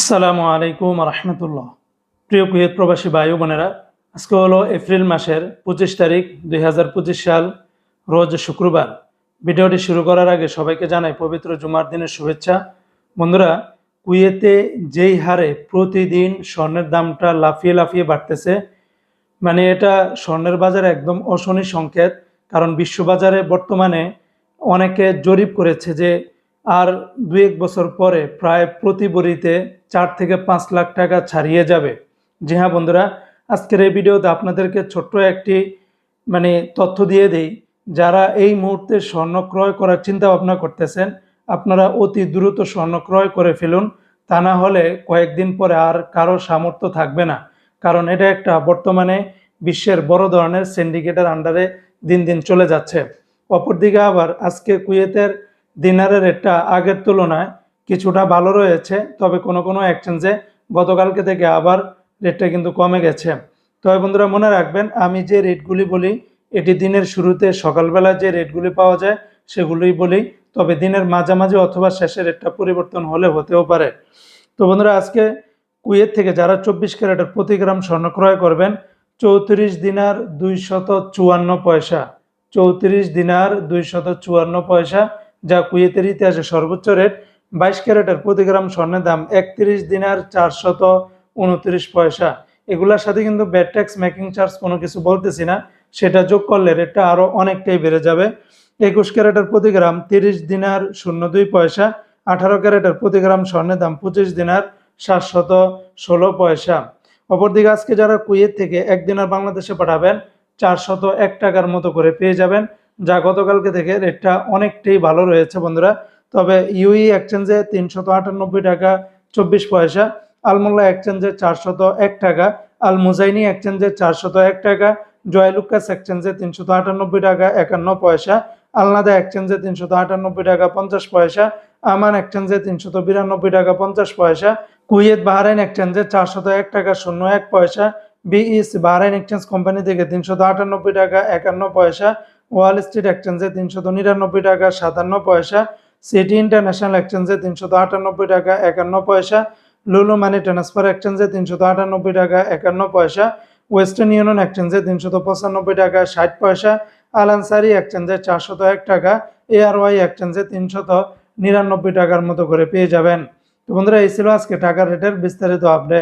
আসসালামু আলাইকুম রহমতুল্লাহ প্রিয় কুয়েত প্রবাসী বায়ু বোনেরা, আজকে হলো এপ্রিল মাসের পঁচিশ তারিখ দুই হাজার পঁচিশ সাল, রোজ শুক্রবার। ভিডিওটি শুরু করার আগে সবাইকে জানাই পবিত্র জুমার দিনের শুভেচ্ছা। বন্ধুরা, কুয়েতে যেই হারে প্রতিদিন স্বর্ণের দামটা লাফিয়ে লাফিয়ে বাড়তেছে মানে এটা স্বর্ণের বাজারে একদম অশনি সংকেত, কারণ বিশ্ববাজারে বর্তমানে অনেকে জরিপ করেছে যে আর দু এক বছর পরে প্রায় প্রতি বড়িতে চার থেকে পাঁচ লাখ টাকা ছাড়িয়ে যাবে। জি হ্যাঁ বন্ধুরা, আজকের এই ভিডিওতে আপনাদেরকে ছোট্ট একটি মানে তথ্য দিয়ে দেই। যারা এই মুহূর্তে স্বর্ণ ক্রয় করার চিন্তা ভাবনা করতেছেন, আপনারা অতি দ্রুত স্বর্ণ ক্রয় করে ফেলুন। তা না হলে কয়েকদিন পরে আর কারও সামর্থ্য থাকবে না। কারণ এটা একটা বর্তমানে বিশ্বের বড় ধরনের সিন্ডিকেটের আন্ডারে দিন দিন চলে যাচ্ছে। অপরদিকে আবার আজকে কুয়েতের দিনারের রেটটা আগের তুলনায় কিছুটা ভালো রয়েছে, তবে কোনো কোনো এক্সচেঞ্জে গতকালকে থেকে আবার রেটটা কিন্তু কমে গেছে। তবে বন্ধুরা মনে রাখবেন, আমি যে রেটগুলি বলি, এটি দিনের শুরুতে সকালবেলা যে রেটগুলি পাওয়া যায়, সেগুলোই বলি, তবে দিনের মাঝামাঝি অথবা শেষে রেটটা পরিবর্তন হলে হতেও পারে। তো বন্ধুরা, আজকে কুয়েত থেকে যারা চব্বিশ ক্যারেটের প্রতি গ্রাম স্বর্ণ ক্রয় করবেন, চৌত্রিশ দিনার দুইশত চুয়ান্ন পয়সা। চৌত্রিশ দিনার দুইশত চুয়ান্ন পয়সা, যা কুয়েতের ইতিহাসে সর্বোচ্চ রেট বাইশ ক্যারেটের প্রতি গ্রাম স্বর্ণের দাম একত্রিশ দিনার চারশত উনত্রিশ পয়সা। এগুলোর সাথে কিন্তু ব্যাড ট্যাক্স মেকিং চার্জ কোনো কিছু বলতেছি না। সেটা যোগ করলে রেটটা আরও অনেকটাই বেড়ে যাবে। একুশ ক্যারেটের প্রতি গ্রাম তিরিশ দিনার শূন্য দুই পয়সা। আঠারো ক্যারেটের প্রতি গ্রাম স্বর্ণের দাম পঁচিশ দিনার সাতশত ষোলো পয়সা। অপরদিকে আজকে যারা কুয়েত থেকে এক দিনার বাংলাদেশে পাঠাবেন, চারশত এক টাকার মতো করে পেয়ে যাবেন, যা গতকালকে থেকে রেটটা অনেকটাই ভালো রয়েছে বন্ধুরা। তবে ইউই এক্সচেঞ্জে তিনশত আটানব্বই টাকা, চব্বিশ পয়সা। আলমোল্লা এক্সচেঞ্জে চারশত এক টাকা। আল মুজাইনি এক্সচেঞ্জে চারশত এক টাকা। জয়লুকাস এক্সচেঞ্জে তিনশত আটানব্বই টাকা, একান্ন পয়সা। আলনাদা এক্সচেঞ্জে তিনশত আটানব্বই টাকা, পঞ্চাশ পয়সা। আমান এক্সচেঞ্জে তিনশত বিরানব্বই টাকা, পঞ্চাশ পয়সা। কুয়েত বাহরাইন এক্সচেঞ্জে চারশত এক টাকা, শূন্য এক পয়সা। বিইস বাহরাইন এক্সচেঞ্জ কোম্পানি থেকে তিনশত আটানব্বই টাকা, একান্ন পয়সা। ওয়াল স্ট্রিট এক্সচেঞ্জে তিনশত নিরানব্বই টাকা, সাতান্ন পয়সা। সিটি ইন্টারন্যাশনাল এক্সচেঞ্জে তিনশত আটানব্বই টাকা, একান্ন পয়সা। লুলু মানি ট্রান্সফার এক্সচেঞ্জে তিনশত আটানব্বই টাকা, একান্ন পয়সা। ওয়েস্টার্ন ইউনিয়ন এক্সচেঞ্জে তিনশত পঁচানব্বই টাকা, ষাট পয়সা। আলানসারি এক্সচেঞ্জে চারশত এক টাকা। এআরওয়াই এক্সচেঞ্জে তিনশত নিরানব্বই টাকার মতো করে পেয়ে যাবেন। তো বন্ধুরা, এই ছিল আজকে টাকার রেটের বিস্তারিত আপডেট